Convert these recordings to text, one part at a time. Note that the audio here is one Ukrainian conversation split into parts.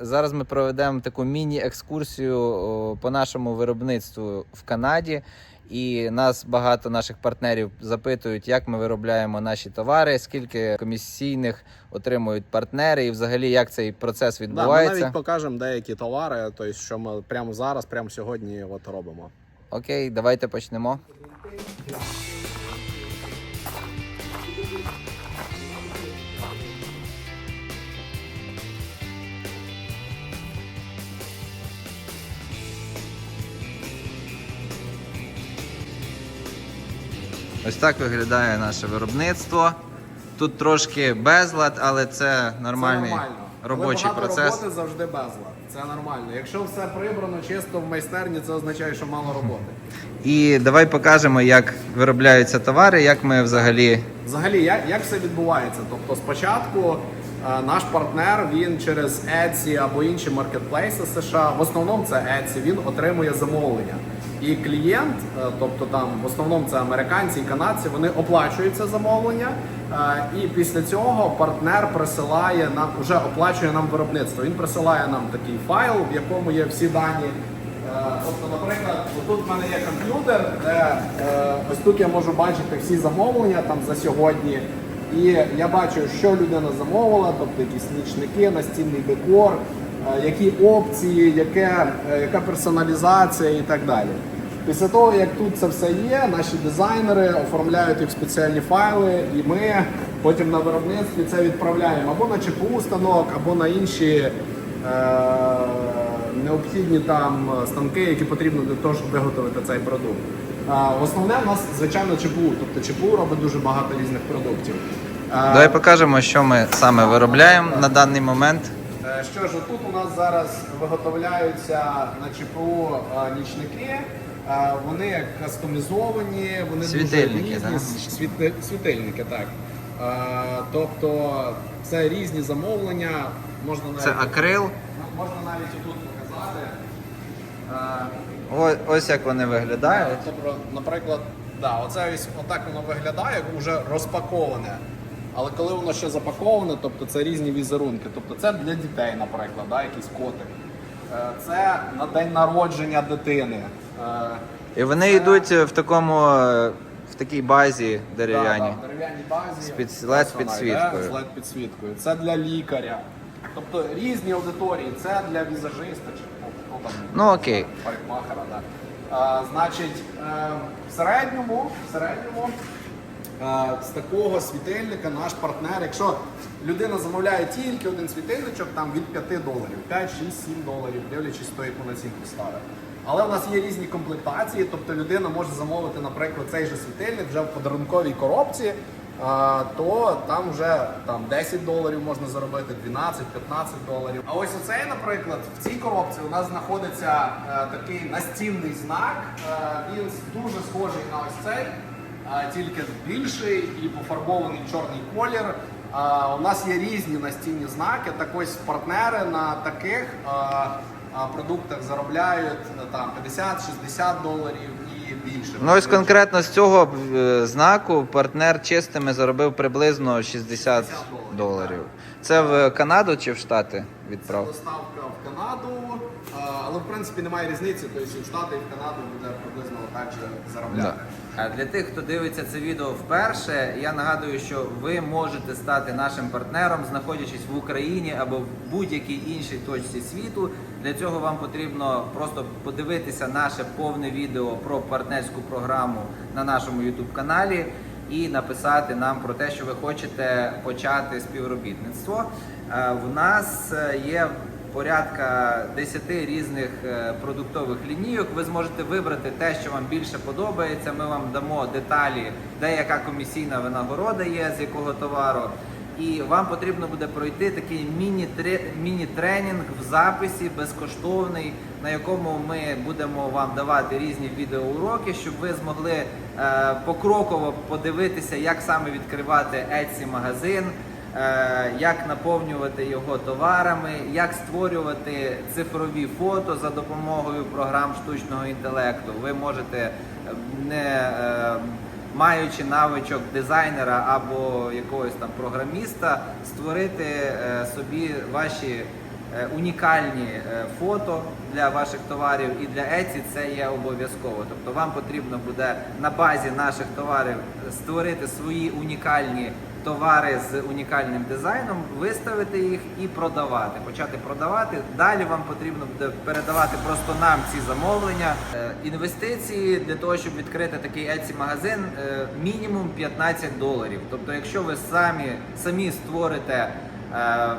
Зараз ми проведемо таку міні-екскурсію по нашому виробництву в Канаді. І нас багато наших партнерів запитують, як ми виробляємо наші товари, скільки комісійних отримують партнери, і взагалі як цей процес Да, ми навіть покажемо деякі товари, тобто, що ми прямо зараз, прямо сьогодні от робимо. Окей, давайте почнемо. Ось так виглядає наше виробництво. Тут трошки безлад, але це нормальний це нормально. робочий багато процес. роботи завжди безлад. Це нормально. Якщо все прибрано чисто в майстерні, це означає, що мало роботи. І давай покажемо, як виробляються товари, як ми взагалі Взагалі, як, як все відбувається? Тобто, спочатку е, наш партнер він через Etsy або інші маркетплейси США, в основному це Etsy, він отримує замовлення. І клієнт, е, тобто там в основному це американці і канадці, вони оплачують це замовлення. е, І після цього партнер присилає нам вже оплачує нам виробництво. Він присилає нам такий файл, в якому є всі дані Е, Тобто, наприклад, тут в мене є комп'ютер, де ось тут я можу бачити всі замовлення там за сьогодні. І я бачу, що людина замовила, тобто якісь нічники, настільний декор, які опції, яке, яка персоналізація і так далі. Після того, як тут це все є, наші дизайнери оформляють їх в спеціальні файли, і ми потім на виробництві це відправляємо або на ЧПУ станок, або на інші. Е, необхідні там е, станки, які потрібно для того, щоб виготовити цей продукт. А, Основне в нас, звичайно, ЧПУ. Тобто ЧПУ робить дуже багато різних продуктів. А, Давай покажемо, що ми саме виробляємо на даний момент. е, Що ж, тут у нас зараз виготовляються на ЧПУ е, нічники. Вони кастомізовані, вони Світильники, дуже різні. так? Світи- Світильники, так. Е, Тобто це різні замовлення. Можна навіть, Це акрил. можна навіть тут показати. Е, О- Ось як вони виглядають. Тобто, наприклад, да, оце ось отак воно виглядає, вже розпаковане. Але коли воно ще запаковане, тобто це різні візерунки. Тобто це для дітей, наприклад, да, якийсь котик. Е, Це на день народження дитини. Е, І вони це- йдуть в такому е, в такій базі дерев'яній. да, в дерев'яній базі. З під- Ось LED підсвіткою. З LED підсвіткою. Це для лікаря. Тобто різні аудиторії, це для візажиста чи хто, хто там. Ну, окей. Парикмахера, да. А, значить, е, в середньому, в середньому е, з такого світильника наш партнер, якщо людина замовляє тільки один світильничок, там від 5 доларів, 5, 6, 7 доларів, дивлячись то, яку націнку ставить. Але в нас є різні комплектації, тобто людина може замовити, наприклад, цей же світильник вже в подарунковій коробці, то там вже там 10 доларів можна заробити, 12-15 доларів. А ось оцей, наприклад, в цій коробці у нас знаходиться е, такий настінний знак. Е, він дуже схожий на ось цей, е, тільки більший і пофарбований чорний колір. У нас є різні настінні знаки. Так ось партнери на таких продуктах заробляють е, там 50-60 доларів і більше. Ну ось конкретно з цього е, знаку партнер чистими заробив приблизно 60 доларів. Це в Канаду чи в Штати Це відправ? доставка в Канаду, але в принципі немає різниці. Тобто і в Штати, і в Канаду буде приблизно так же заробляти. А для тих, хто дивиться це відео вперше, я нагадую, що ви можете стати нашим партнером, знаходячись в Україні або в будь-якій іншій точці світу. Для цього вам потрібно просто подивитися наше повне відео про партнерську програму на нашому YouTube каналі і написати нам про те, що ви хочете почати співробітництво. Е, В нас е, є порядка 10 різних е, продуктових лінійок. Ви зможете вибрати те, що вам більше подобається. Ми вам дамо деталі, де яка комісійна винагорода є, з якого товару. І вам потрібно буде пройти такий міні-тре- міні-тренінг в записі безкоштовний, на якому ми будемо вам давати різні відеоуроки, щоб ви змогли е, покроково подивитися, як саме відкривати Etsy магазин, як наповнювати його товарами, як створювати цифрові фото за допомогою програм штучного інтелекту. Ви можете е, не е, маючи навичок дизайнера або якогось там програміста, створити е, собі ваші е, унікальні е, фото для ваших товарів і для Etsy це є обов'язково. Тобто вам потрібно буде на базі наших товарів створити свої унікальні товари з унікальним дизайном, виставити їх і продавати. Почати продавати. Далі вам потрібно буде передавати просто нам ці замовлення. Е, Інвестиції для того, щоб відкрити такий Etsy магазин, е, мінімум 15 доларів. Тобто, якщо ви самі самі створите е,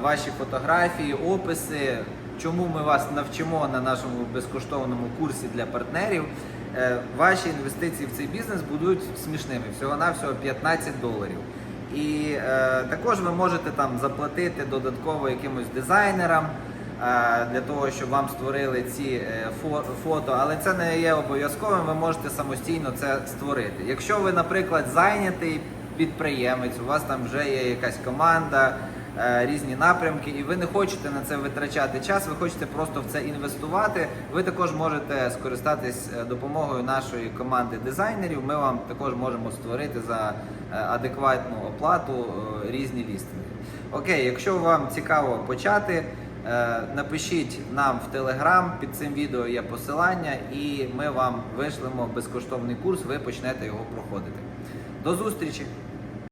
ваші фотографії, описи, чому ми вас навчимо на нашому безкоштовному курсі для партнерів. Ваші інвестиції в цей бізнес будуть смішними, всього-навсього 15 доларів. І е, також ви можете там заплатити додатково якимось дизайнерам е, для того, щоб вам створили ці е, фо- фото, але це не є обов'язковим. Ви можете самостійно це створити. Якщо ви, наприклад, зайнятий підприємець, у вас там вже є якась команда, е, різні напрямки, і ви не хочете на це витрачати час, ви хочете просто в це інвестувати. Ви також можете скористатись е, допомогою нашої команди дизайнерів. Ми вам також можемо створити за адекватну оплату е, різні лістинги. Окей, якщо вам цікаво почати. е, Напишіть нам в Телеграм, під цим відео є посилання, і ми вам вишлемо безкоштовний курс, ви почнете його проходити. До зустрічі!